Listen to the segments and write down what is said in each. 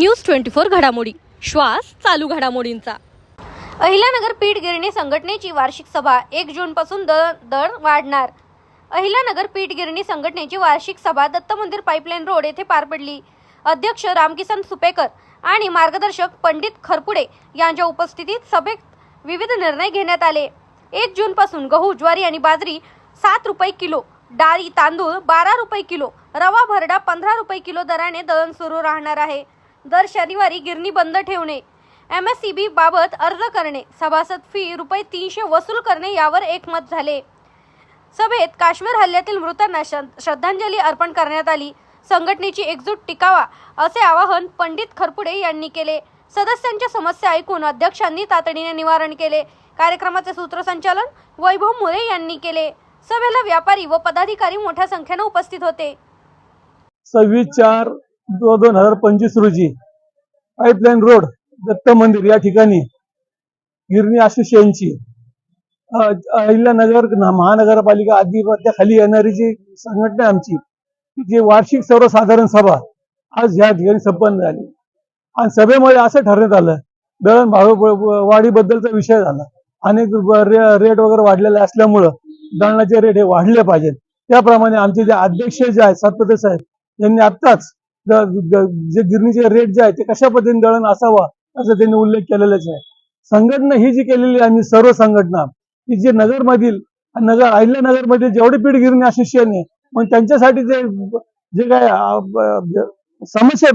News twenty four घडामोडी. श्वास चालू घडामोडींचा. अहिलानगर पीठ गिरणी संघटनेची वार्षिक सभा एक जून पासून दर दर वाढणार. अहिलानगर पीठ गिरणी संघटनेची वार्षिक सभा दत्त मंदिर पाईपलाईन रोड येथे पार पडली. अध्यक्ष रामकिसन सुपेकर आणि मार्गदर्शक पंडित खरपुडे यांच्या उपस्थितीत सभेत विविध निर्णय घेण्यात आले. एक जून पासून गहू ज्वारी आणि बाजरी सात रुपये किलो डाळी तांदूळ बारा रुपये किलो रवा भरडा पंधरा रुपये किलो दराने दळण सुरू राहणार आहे. दर शनिवारी गिरणी बंद ठेवणे एम एस सी बी बाबत अर्ज करणे सभासद फी रुपये तीनशे वसूल करणे यावर एकमत झाले. सभेत काश्मीर हल्ल्यातील मृतांना श्रद्धांजली अर्पण करण्यात आली. संघटनेची एकजूट टिकावा असे आवाहन पंडित खरपुडे यांनी केले. सदस्यांच्या समस्या ऐकून अध्यक्षांनी तातडीने निवारण केले. कार्यक्रमाचे सूत्रसंचालन वैभव मुळे यांनी केले. सभेला व्यापारी व पदाधिकारी मोठ्या संख्येने उपस्थित होते. सव्वीस चार दोन हजार पंचवीस रोजी पाईपलाईन रोड दत्त मंदिर या ठिकाणी गिरणी असोसिएशनची अ, अहिल्यानगर न- महानगरपालिका खाली येणारी जी संघटना आमची जी वार्षिक सर्वसाधारण सभा आज या ठिकाणी संपन्न झाली. आणि सभेमध्ये असं ठरण्यात आलं दळण भाव वाढीबद्दलचा विषय झाला. अनेक रे- रेट वगैरे वाढलेले असल्यामुळं दळणाचे रेट हे वाढले पाहिजेत. त्याप्रमाणे आमचे जे अध्यक्ष जे आहेत सातपते साहेब यांनी आत्ताच जे गिरणीचे रेट जे आहे ते कशा पद्धतीने दळण असावा असं त्यांनी उल्लेख केलेलाच आहे. संघटना ही जी केलेली आहे आम्ही सर्व संघटना की जे नगरमधील नगर अहिल्या नगरमधील जेवढे पीठ गिरणी असोसिएशन आहे मग त्यांच्यासाठी जे जे काय समस्या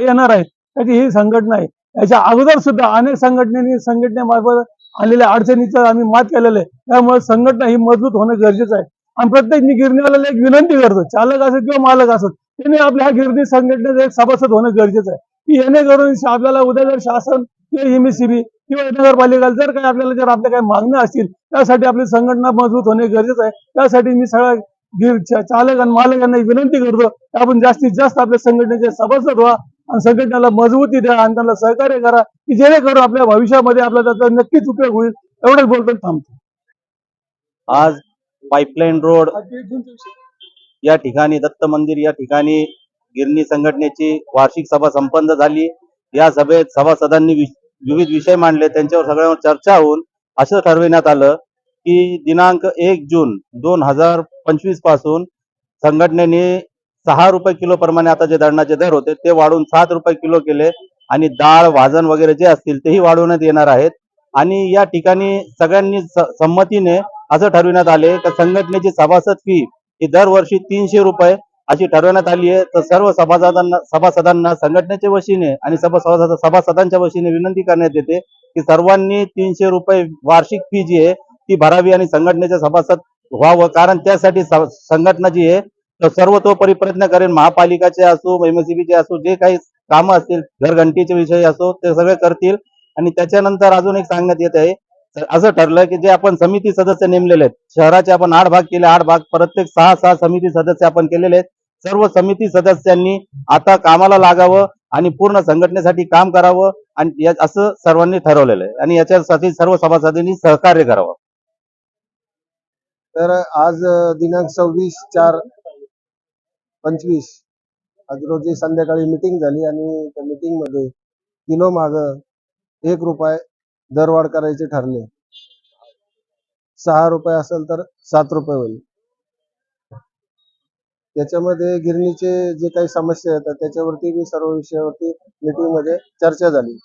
येणार आहेत त्याची ही संघटना आहे. याच्या अगोदर सुद्धा अनेक संघटनेनी संघटनेमार्फत आलेल्या अडचणीचं आम्ही मात केलेलं आहे. त्यामुळे संघटना ही मजबूत होणं गरजेचं आहे. आणि प्रत्येक मी गिरणीवाल्याला एक विनंती करतो चालक असत किंवा मालक असत त्यांनी आपल्या गिरणी संघटनेचा एक सभासद होणं गरजेचं आहे. की येणेकरून आपल्याला उद्या जर शासन किंवा एमएससीबी किंवा नगरपालिका जर काही आपल्याला जर आपल्या काही मागण्या असतील त्यासाठी आपली संघटना मजबूत होणे गरजेचं आहे. त्यासाठी मी सगळ्या गिर चालक आणि मालक यांना एक विनंती करतो आपण जास्तीत जास्त आपल्या संघटनेचे सभासद व्हा आणि संघटनेला मजबूती द्या आणि त्यांना सहकार्य करा की जेणेकरून आपल्या भविष्यामध्ये आपला त्याचा नक्कीच उपयोग होईल. एवढंच बोलतो थांबतो. आज पाईपलाईन रोड या ठिकाणी दत्त मंदिर या ठिकाणी गिरणी संघटनेची वार्षिक सभा संपन्न झाली. या सभेत सभासदांनी विविध विषय मांडले. त्यांच्यावर सगळ्यांवर चर्चा होऊन असं ठरविण्यात आलं की दिनांक एक जून दोन हजार पंचवीसपासून संघटनेने सहा रुपये किलो प्रमाणे आता जे धरणाचे दर होते ते वाढून सात रुपये किलो केले आणि डाळ वाजन वगैरे जे असतील तेही वाढवण्यात येणार आहेत. आणि या ठिकाणी सगळ्यांनी संमतीने असं ठरविण्यात आले. की संघटनेची सभासद फी ही दरवर्षी तीनशे रुपये अशी ठरवण्यात आली आहे. तर सर्व सभासदांना सभासदांना संघटनेच्या वतीने आणि सभा सभासद सभासदांच्या वतीने विनंती करण्यात येते की सर्वांनी तीनशे रुपये वार्षिक फी जी आहे ती भरावी आणि संघटनेचे सभासद व्हावं. कारण त्यासाठी संघटना जी आहे तर सर्वतोपरी प्रयत्न करेल. महापालिकाचे असो एमएससीबीचे असो जे काही कामं असतील घरघंटीचे विषय असो ते सगळे करतील. आणि त्याच्यानंतर अजून एक सांगण्यात येत आहे असं ठरलं की जे आपण समिती सदस्य नेमलेले आहेत शहराचे आपण आठ भाग केले आठ भाग प्रत्येक सहा सहा समिती सदस्य आपण केलेले आहेत. सर्व समिती सदस्यांनी आता कामाला लागावं आणि पूर्ण संघटनेसाठी काम करावं आणि असं सर्वांनी ठरवलेलं आहे. आणि याच्यासाठी सर्व सभासदांनी सहकार्य करावं. तर आज दिनांक सव्वीस चार पंचवीस आज रोजी संध्याकाळी मिटिंग झाली आणि त्या मिटिंगमध्ये किलो माग एक रुपये दरवाढ करायचे ठरले. सहा रुपये असेल तर सात रुपये होईल. त्याच्यामध्ये गिरणीचे जे काही समस्या येतात त्याच्यावरती मी सर्व विषयावरती मीटिंगमध्ये चर्चा झाली.